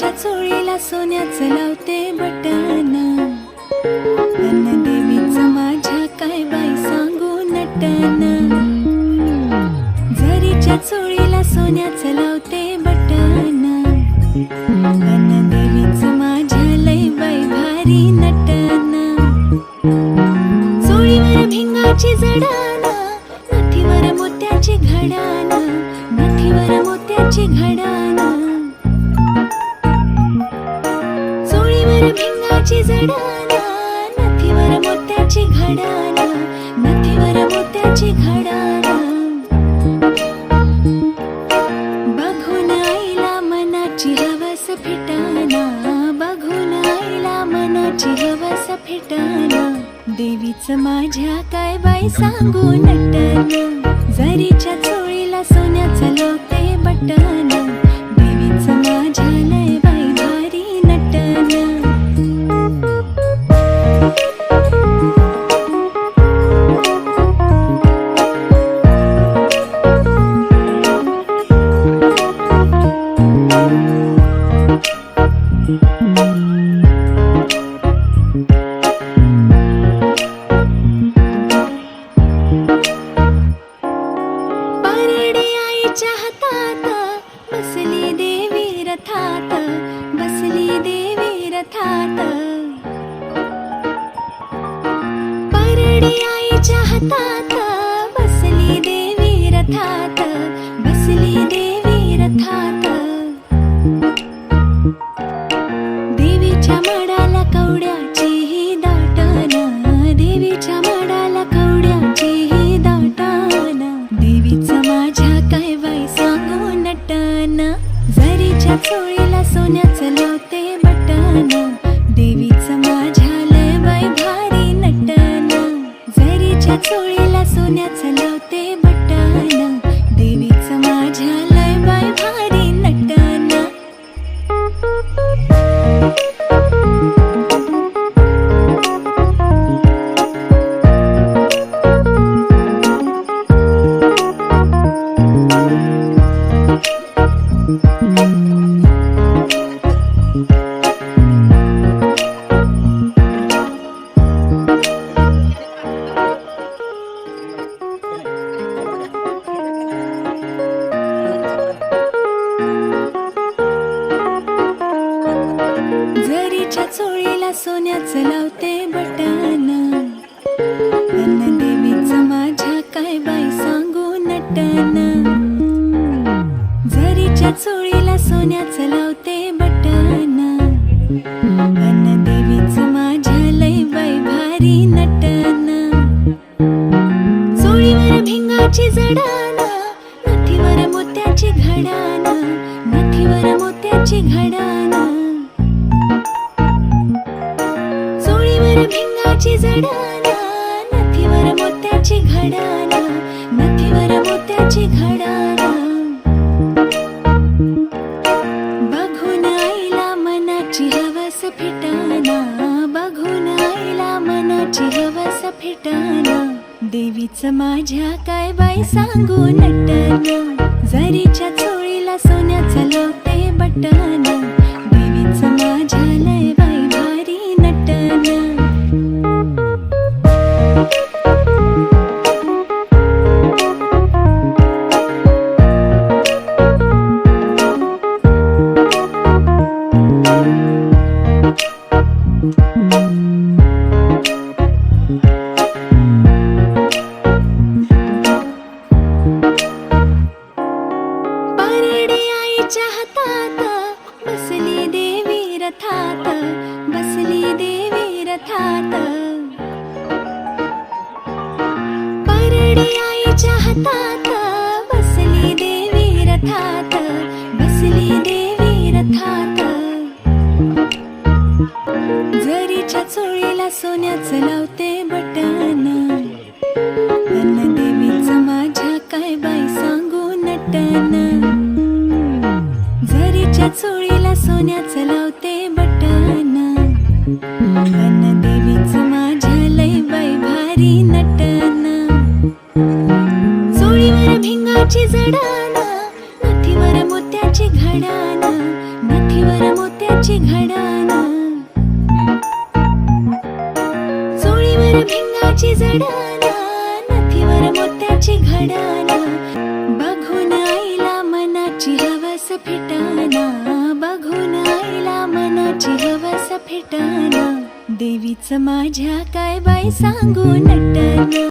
तुझ्या चोळीला सोन्याचं लावते बटन. अन माझ्या काय बाई सांगू नटन. झरीच्या चोळीला सोन्याचं लावते बटन. माझ्या लय भारी भिंगाची नथीवर मोत्याची घडान नथीवर मोत्याची घडान. मोत्याची घडाना माथीवर मोत्याची घडाना. बघून आईला मनाची हवस फिटाना बघून आईला मनाची हवस फिटाना. देवीच माझ्या काय बाई सांगू नटन जरीच्या चोळीला सोन्याचं लावते बटन. देवी परडी परडे आईच्या हातात बसली देवी रथात. बसली देवी जरीच्या चोळीला सोन्याचं लावते बटन. देवीच माझ्या काय बाई सांगू नटन. जरीच्या चोळीला सोन्याचं लावते बटन. देवीच माझ्या लय बाई भारी नटन. चोळीवर भिंगाची जडाना नथीवर मोत्याची घडाना नथीवर मोत्याची घडाना. मोत्याची जडाना नथीवर मोत्याची घडाना नथीवर मोत्याची घडाना बघून आईला मनाची हवस फिटाना बघून आईला मनाची हवस फिटाना देवीचं माझ्या काय बाई सांगू नटाना जरीच्या चोळीला सोन्याचं लावते बटाना देवी रथात आईच्या हातात बसली देवी रथात बसली देवी रथात. जरीच्या चोळीला सोन्याचं लावते बटन. अन्न देवीचं माझ्या काय बाय सांगू नटन. जरीच्या चोळीला सोन्याचं लावते बटन. भारी नटना. चोळीवर भिंगाची जडाना नथीवर मोत्याची घडाना नथीवर मोत्याची घडाना. चोळीवर भिंगाची जडाना नथीवर मोत्याची घडाना. बघून आईला मनाची हवस फिटाना बघून आईला मनाची हवस फिटाना. देवीचं माझ्या काय बाई सांगू नटन?